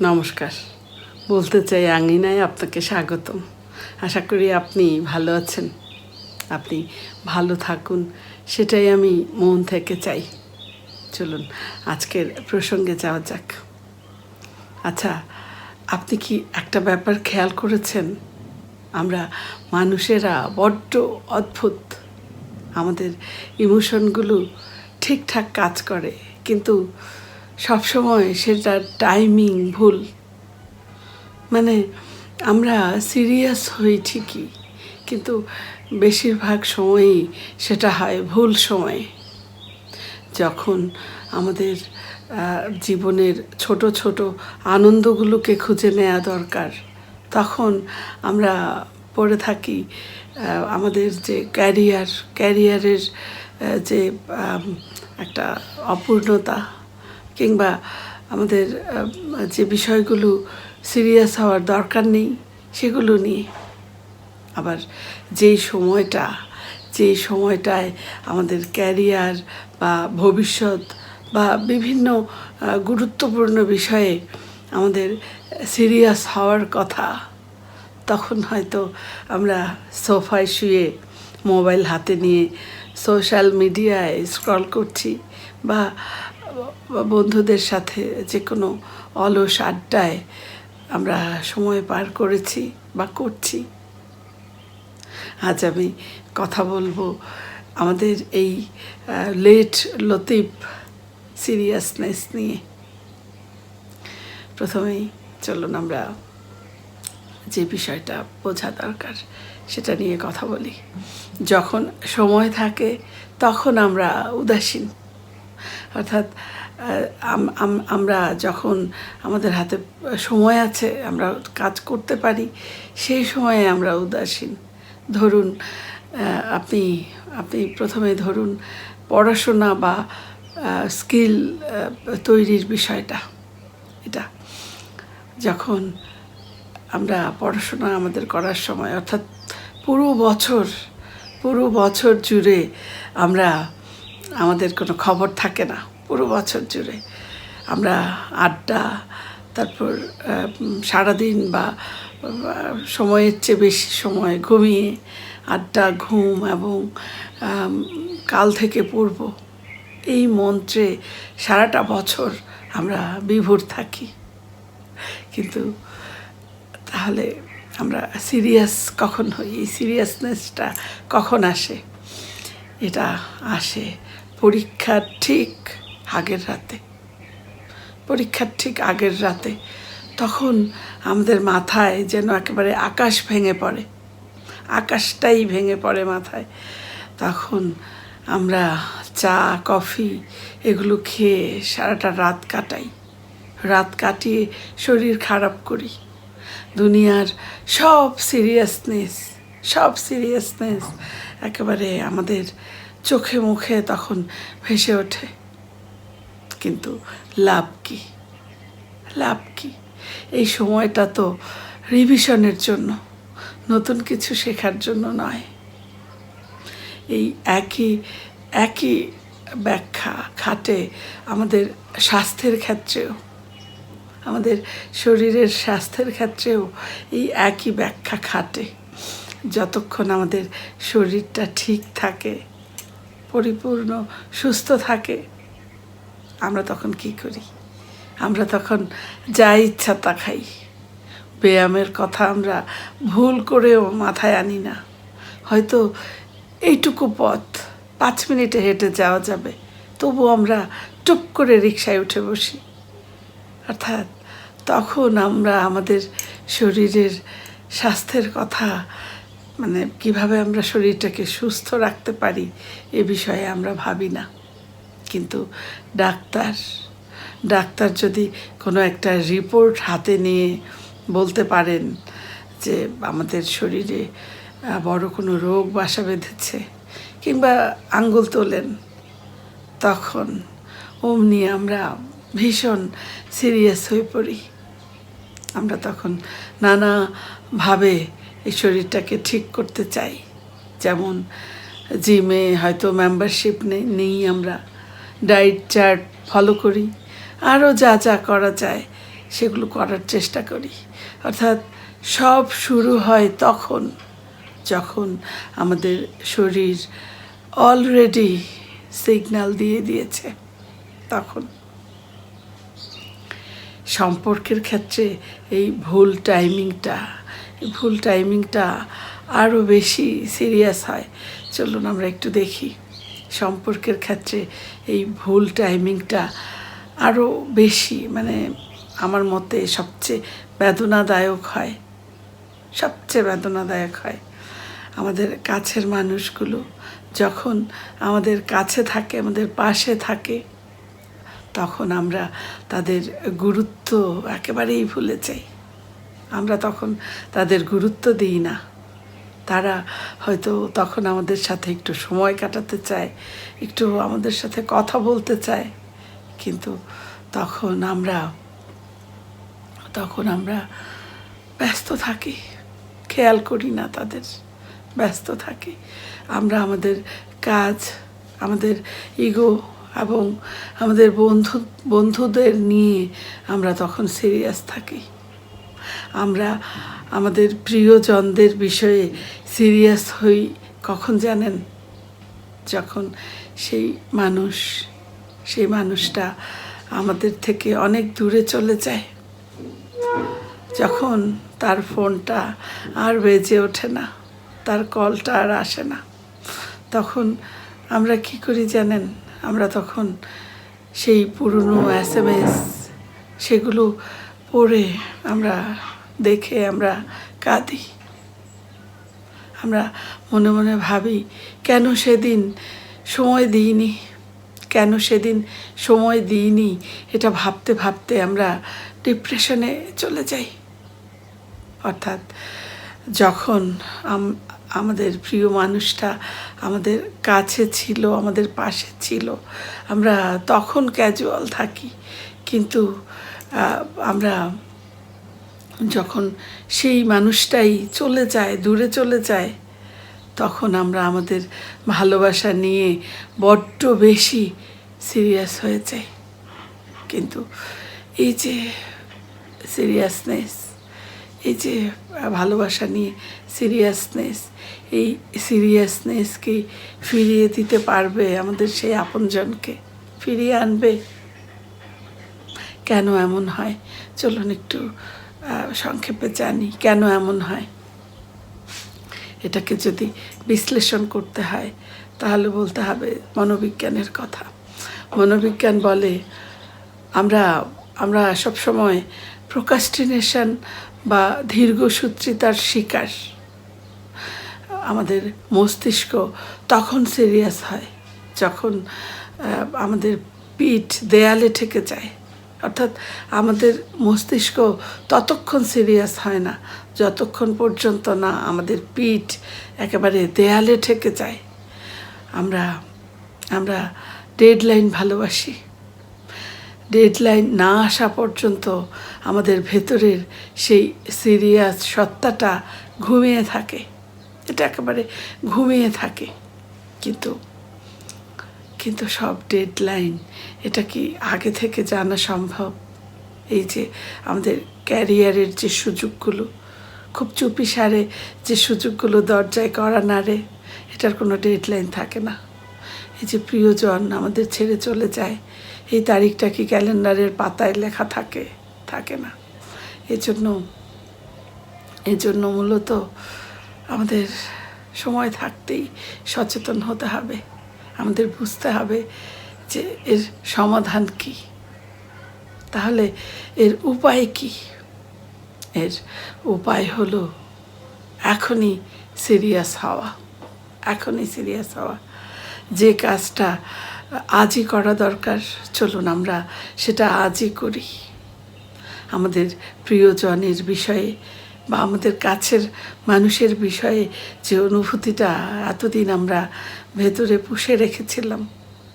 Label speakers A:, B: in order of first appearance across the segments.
A: নমস্কার। বলতে চাই আঙিনায় আপনাকে স্বাগতম। আশা করি আপনি ভালো আছেন। আপনি ভালো থাকুন, সেটাই আমি মন থেকে চাই। চলুন, আজকের প্রসঙ্গে যাওয়া যাক। আচ্ছা আপনি কি একটা ব্যাপার খেয়াল করেছেন? আমরা মানুষেরা বড্ড অদ্ভুত। আমাদের ইমোশনগুলো ঠিকঠাক কাজ করে, কিন্তু সবসময় সেটা টাইমিং ভুল। মানে আমরা সিরিয়াস হই ঠিকই, কিন্তু বেশিরভাগ সময়ই সেটা হয় ভুল সময়ে। যখন আমাদের জীবনের ছোট ছোট আনন্দগুলোকে খুঁজে নেওয়া দরকার, তখন আমরা পড়ে থাকি আমাদের যে ক্যারিয়ার ক্যারিয়ারের যে একটা অপূর্ণতা। কিংবা আমাদের যে বিষয়গুলো সিরিয়াস হওয়ার দরকার নেই, সেগুলো নিয়ে। আবার যেই সময়টা, যেই সময়টায় আমাদের ক্যারিয়ার বা ভবিষ্যৎ বা বিভিন্ন গুরুত্বপূর্ণ বিষয়ে আমাদের সিরিয়াস হওয়ার কথা, তখন হয়তো আমরা সোফায় শুয়ে মোবাইল হাতে নিয়ে সোশ্যাল মিডিয়ায় স্ক্রল করছি বা বন্ধুদের সাথে যে কোনো অলস আড্ডায় আমরা সময় পার করেছি বা করছি। আজ আমি কথা বলব আমাদের এই লেট লতিফ সিরিয়াসনেস নিয়ে। প্রথমেই চলুন আমরা যে বিষয়টা বোঝা দরকার সেটা নিয়ে কথা বলি। যখন সময় থাকে তখন আমরা উদাসীন। অর্থাৎ আমরা যখন আমাদের হাতে সময় আছে, আমরা কাজ করতে পারি, সেই সময়ে আমরা উদাসীন। ধরুন আপনি আপনি প্রথমে ধরুন পড়াশোনা বা স্কিল তৈরির বিষয়টা, এটা। যখন আমরা পড়াশোনা আমাদের করার সময়, অর্থাৎ পুরো বছর পুরো বছর জুড়ে আমরা আমাদের কোনো খবর থাকে না, পুরো বছর জুড়ে। আমরা আড্ডা, তারপর সারাদিন বা সময়ের চেয়ে বেশি সময় ঘুমিয়ে, আড্ডা, ঘুম এবং কাল থেকে পূর্ব, এই মন্ত্রে সারাটা বছর আমরা বিভোর থাকি। কিন্তু তাহলে আমরা সিরিয়াস কখন হই? এই সিরিয়াসনেসটা কখন আসে? এটা আসে পরীক্ষার ঠিক আগের রাতে। পরীক্ষার ঠিক আগের রাতে। তখন আমাদের মাথায় যেন একেবারে আকাশ ভেঙে পড়ে। আকাশটাই ভেঙে পড়ে মাথায়। তখন আমরা চা, কফি এগুলো খেয়ে সারাটা রাত কাটাই। রাত কাটিয়ে শরীর খারাপ করি। দুনিয়ার সব সিরিয়াসনেস সব সিরিয়াসনেস একেবারে আমাদের চোখে মুখে তখন ভেসে ওঠে। কিন্তু লাভ কি? লাভ কি? এই সময়টা তো রিভিশনের জন্য, নতুন কিছু শেখার জন্য নয়। এই একই একই ব্যাখ্যা খাটে আমাদের স্বাস্থ্যের ক্ষেত্রেও, আমাদের শরীরের স্বাস্থ্যের ক্ষেত্রেও এই একই ব্যাখ্যা খাটে। যতক্ষণ আমাদের শরীরটা ঠিক থাকে পরিপূর্ণ, সুস্থ থাকে, আমরা তখন কি করি? আমরা তখন যা ইচ্ছা তা খাই। ব্যায়ামের কথা আমরা ভুল করেও মাথায় আনি না। হয়তো এইটুকু পথ, পাঁচ মিনিটে হেঁটে যাওয়া যাবে, তবু আমরা টুপ করে রিক্সায় উঠে বসি। অর্থাৎ তখন আমরা আমাদের শরীরের স্বাস্থ্যের কথা মানে কীভাবে আমরা শরীরটাকে সুস্থ রাখতে পারি এ বিষয়ে আমরা ভাবি না। কিন্তু ডাক্তার ডাক্তার যদি কোনো একটা রিপোর্ট হাতে নিয়ে বলতে পারেন যে আমাদের শরীরে বড় কোনো রোগ বাসা বেঁধেছে কিংবা আঙ্গুল তোলেন, তখন অমনি আমরা ভীষণ সিরিয়াস হয়ে পড়ি। আমরা তখন নানাভাবে এই শরীরটাকে ঠিক করতে চাই। যেমন জিমে হয়তো মেম্বারশিপ নেই আমরা। ডায়েট চার্ট ফলো করি। আরও যা যা করা যায়, সেগুলো করার চেষ্টা করি। অর্থাৎ সব শুরু হয় তখন, যখন আমাদের শরীর অলরেডি সিগন্যাল দিয়ে দিয়েছে, তখন। সম্পর্কের ক্ষেত্রে এই ভুল টাইমিংটা ভুল টাইমিংটা আরও বেশি সিরিয়াস হয়। চলুন আমরা একটু দেখি। সম্পর্কের ক্ষেত্রে এই ভুল টাইমিংটা আরও বেশি মানে আমার মতে সবচেয়ে বেদনাদায়ক হয়। সবচেয়ে বেদনাদায়ক হয় আমাদের কাছের মানুষগুলো। যখন আমাদের কাছে থাকে, আমাদের পাশে থাকে, তখন আমরা তাদের গুরুত্ব একেবারেই ভুলে যাই। আমরা তখন তাদের গুরুত্ব দিই না। তারা হয়তো তখন আমাদের সাথে একটু সময় কাটাতে চায়, একটু আমাদের সাথে কথা বলতে চায়। কিন্তু তখন আমরা তখন আমরা ব্যস্ত থাকি, খেয়াল করি না তাদের, ব্যস্ত থাকি। আমরা আমাদের কাজ, আমাদের ইগো এবং আমাদের বন্ধু, বন্ধুদের নিয়ে আমরা তখন সিরিয়াস থাকি। আমরা আমাদের প্রিয়জনদের বিষয়ে সিরিয়াস হই, কখন জানেন? যখন সেই মানুষ, সেই মানুষটা আমাদের থেকে অনেক দূরে চলে যায়। যখন তার ফোনটা আর বেজে ওঠে না, তার কলটা আর আসে না, তখন আমরা কি করি জানেন? আমরা তখন সেই পুরনো এস এম এস, সেগুলো পড়ে আমরা দেখে আমরা কাঁদি। আমরা মনে মনে ভাবি, কেন সেদিন সময় দিইনি? কেন সেদিন সময় দিইনি? এটা ভাবতে ভাবতে আমরা ডিপ্রেশনে চলে যাই। অর্থাৎ যখন আমাদের প্রিয় মানুষটা আমাদের কাছে ছিল, আমাদের পাশে ছিল, আমরা তখন ক্যাজুয়াল থাকি। কিন্তু আমরা যখন সেই মানুষটাই চলে যায়, দূরে চলে যায়, তখন আমরা আমাদের ভালোবাসা নিয়ে বড্ড বেশি সিরিয়াস হয়ে যাই। কিন্তু এই যে সিরিয়াসনেস, এই যে ভালোবাসা নিয়ে সিরিয়াসনেস, এই সিরিয়াসনেসকে ফিরিয়ে দিতে পারবে আমাদের সেই আপনজনকে, ফিরিয়ে আনবে। কেন এমন হয়? চলুন একটু সংক্ষেপে জানি কেন এমন হয়। এটাকে যদি বিশ্লেষণ করতে হয়, তাহলে বলতে হবে মনোবিজ্ঞানের কথা। মনোবিজ্ঞান বলে আমরা আমরা সবসময় প্রোকাস্টিনেশন বা দীর্ঘসূত্রিতার শিকার। আমাদের মস্তিষ্ক তখন সিরিয়াস হয় যখন আমাদের পিঠ দেয়ালে ঠেকে যায়। অর্থাৎ আমাদের মস্তিষ্ক ততক্ষণ সিরিয়াস হয় না, যতক্ষণ পর্যন্ত না আমাদের পিঠ একেবারে দেয়ালে ঠেকে যায়। আমরা আমরা ডেডলাইন ভালোবাসি। ডেডলাইন না আসা পর্যন্ত আমাদের ভেতরের সেই সিরিয়াস সত্তাটা ঘুমিয়ে থাকে। এটা একেবারে ঘুমিয়ে থাকে। কিন্তু কিন্তু সব ডেডলাইন এটা কি আগে থেকে জানা সম্ভব? এই যে আমাদের ক্যারিয়ারের যে সুযোগগুলো, খুব চুপি সারে যে সুযোগগুলো দরজায় করা নাড়ে এটার কোনো ডেডলাইন থাকে না। এই যে প্রিয়জন আমাদের ছেড়ে চলে যায়, এই তারিখটা কি ক্যালেন্ডারের পাতায় লেখা থাকে? থাকে না। এজন্য এজন্য মূলত আমাদের সময় থাকতেই সচেতন হতে হবে। আমাদের বুঝতে হবে যে এর সমাধান কি। তাহলে এর উপায় কি? এর উপায় হলো এখনই সিরিয়াস হওয়া। এখনই সিরিয়াস হওয়া। যে কাজটা আজই করা দরকার, চলুন আমরা সেটা আজই করি। আমাদের প্রিয়জনের বিষয়ে বা আমাদের কাছের মানুষের বিষয়ে যে অনুভূতিটা এতদিন আমরা ভেতরে পুষে রেখেছিলাম।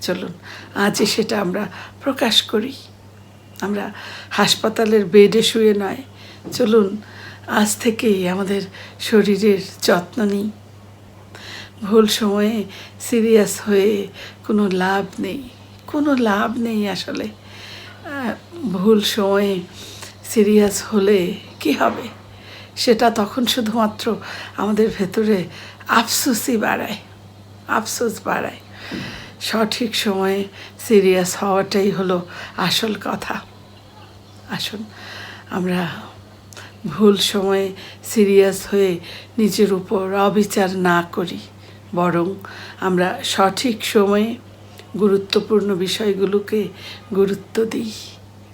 A: চলুন, আজই সেটা আমরা প্রকাশ করি। আমরা হাসপাতালের বেডে শুয়ে নয়। চলুন, আজ থেকেই আমাদের শরীরের যত্ন নিই। ভুল সময়ে সিরিয়াস হয়ে কোনো লাভ নেই। কোনো লাভ নেই আসলে। ভুল সময়ে সিরিয়াস হলে কি হবে? সেটা তখন শুধুমাত্র আমাদের ভেতরে আফসোসই বাড়ায়। আফসোস বাড়ায়। সঠিক সময়ে সিরিয়াস হওয়াটাই হলো আসল কথা। আসুন, আমরা ভুল সময়ে সিরিয়াস হয়ে নিজের উপর অবিচার না করি, বরং আমরা সঠিক সময়ে গুরুত্বপূর্ণ বিষয়গুলোকে গুরুত্ব দিই।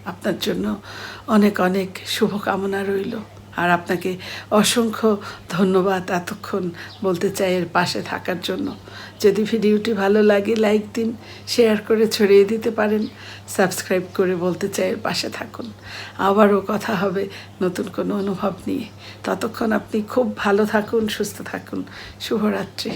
A: আপনার জন্য অনেক অনেক শুভকামনা রইল। আর আপনাকে অসংখ্য ধন্যবাদ এতক্ষণ বলতে চাই এর পাশে থাকার জন্য। যদি ভিডিওটি ভালো লাগে, লাইক দিন, শেয়ার করে ছড়িয়ে দিতে পারেন, সাবস্ক্রাইব করে বলতে চাই এর পাশে থাকুন। আবারও কথা হবে নতুন কোনো অনুভব নিয়ে। ততক্ষণ আপনি খুব ভালো থাকুন, সুস্থ থাকুন। শুভরাত্রি।